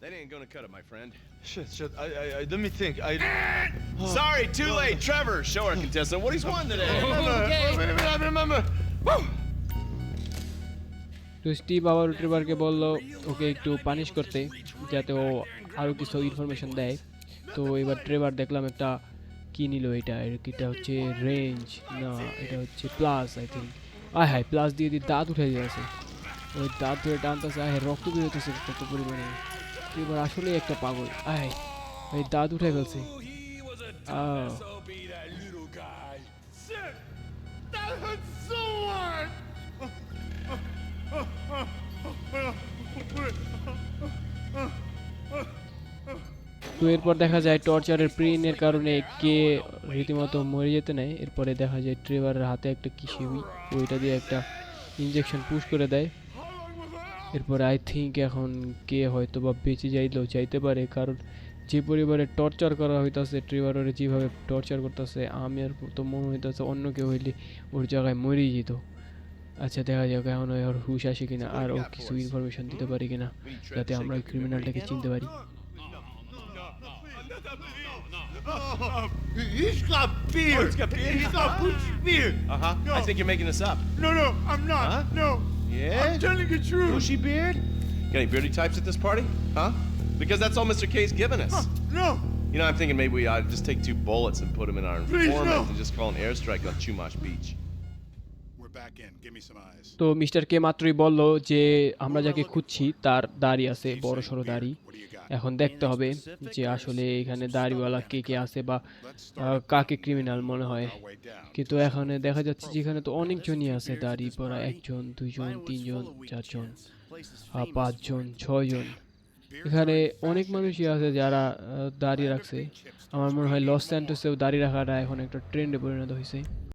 That ain't gonna cut it, my friend. Shit, shit. I, I, I let me think. I. Sorry, too late. Trevor, show our contestant what he's won today. Remember, wait, wait, wait, I remember. Woo! তো Steve আবার ট্রেভারকে বলল ওকে একটু punish করতে যাতে ও আরও কিছু information দেয় তো এবার ট্রেভার দেখলাম একটা কি নিল এটা এটা হচ্ছে রেঞ্জ না এটা হচ্ছে প্লাস আই থিঙ্ক আয় হাই প্লাস দিয়ে দিয়ে দাঁত উঠে গেছে ওই দাঁত ধরে টানতেছে আয় হায়, রক্ত বেরোতেছে কত পরিমাণে ট্রেভার আসলেই একটা পাগল। আয় দাঁত উঠে hard. তো এরপর দেখা যায় টর্চারের প্রিনের কারণে কে রীতিমতো মরে যেতে নেয়। এরপরে দেখা যায় ট্রেভারের হাতে একটা কি শিবি ওইটা দিয়ে একটা ইঞ্জেকশন পুশ করে দেয়। এরপরে আই থিঙ্ক এখন কে হয়তো বা বেঁচে যাইলেও চাইতে পারে কারণ যে পরিবারে টর্চার করা হইতাছে ট্রেভারের যেভাবে টর্চার করতেছে আমি আর তো মনে হইতেছে অন্য কেউ হইলে ওর জায়গায় মরেই যেত আচ্ছা দেখা যাক এখন ওর হুশ আসে কিনা আর ও কিছু ইনফরমেশন দিতে পারি কিনা যাতে আমরা ওই ক্রিমিনালটাকে চিনতে পারি Oh, he's got beard. Oh, he's got beard? He's got beard. Uh huh. No. I think you're making this up. No, no, I'm not. Huh? No. Yeah? I'm telling the truth. Bushy beard? Got any beardy types at this party? Huh? Because that's all Mr. K's given us. Huh, no. You know, I'm thinking maybe we ought to just take two bullets and put them in our Please, informant no. and just call an airstrike on Chumash Beach. তো mister কে মাত্রই বলল যে আমরা যাকে খুঁজছি তার দাড়ি আছে বড় সড়ো দাড়ি? এখন দেখতে হবে যে আসলে এখানে দাড়িওয়ালা কে কে আছে বা কাকে ক্রিমিনাল মনে হয়. কিন্তু এখানে দেখা যাচ্ছে যে এখানে তো অনেকজনই আছে দাড়ি পরা একজন দুইজন তিনজন চারজন পাঁচজন ছয়জন। এখানে অনেক মানুষই আছে যারা আহ, দাড়ি রাখছে। আমার মনে হয় লস স্যান্টোসেও দাড়ি রাখাটা এখন একটা ট্রেন্ডে পরিণত হয়েছে।